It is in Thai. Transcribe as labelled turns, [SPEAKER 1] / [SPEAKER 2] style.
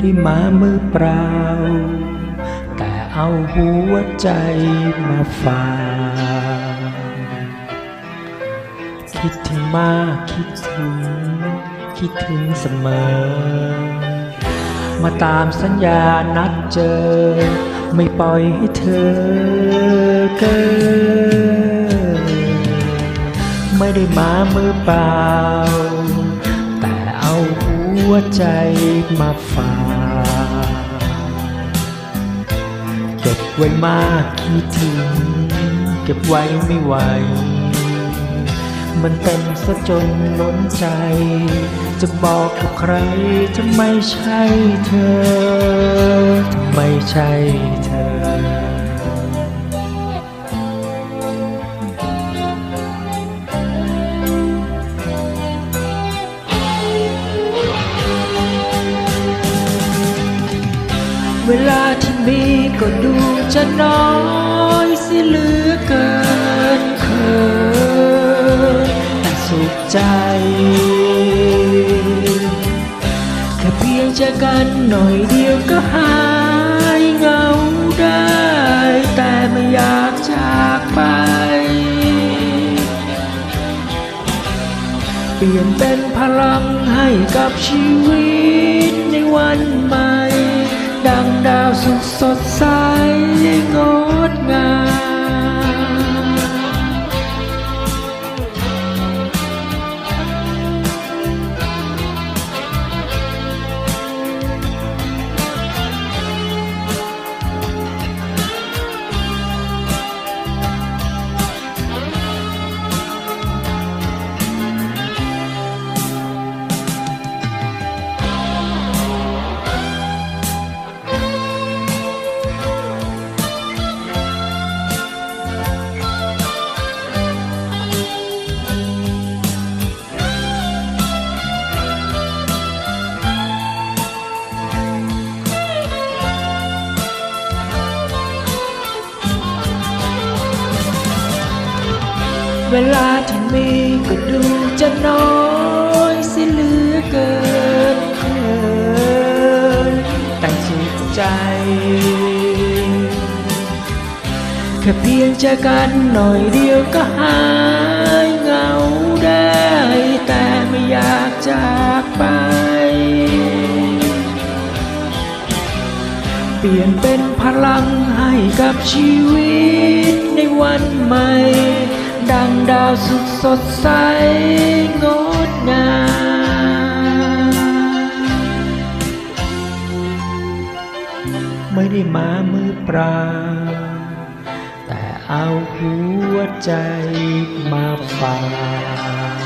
[SPEAKER 1] ได้มามือเปล่า แต่เอาหัวใจมาฝากคิดถึงมากคิดถึง คิดถึงเสมอ มาตามสัญญานัดเจอ ไม่ปล่อยให้เธอเกินไม่ได้มามือเปล่า วใจมาฝากเก็บไว้มากคิดถึง เก็บไว้ไม่ไหว มันเต็มซะจนล้นใจ จะบอกกับใครจะไม่ใช่เธอ ไม่ใช่ เวลาที่มีก็ดูจะน้อยสิเหลือเกินเคินแต่สุขใจ แค่เพียงเจอกันหน่อยเดียวก็หายเหงาได้ แต่ไม่อยากจากไป เปลี่ยนเป็นพลังให้กับชีวิต เวลาที่มีก็ดูจะน้อยสิเหลือเกินเคินแต่สุขใจแค่เพียงเจอกันหน่อยเดียวก็หายเหงาได้ แต่ไม่อยากจากไป เปลี่ยนเป็นพลังให้กับชีวิตในวันใหม่ ดังดาวสุขสดใสงดงามไม่ได้มามือเปล่าแต่เอาหัวใจมาฝาก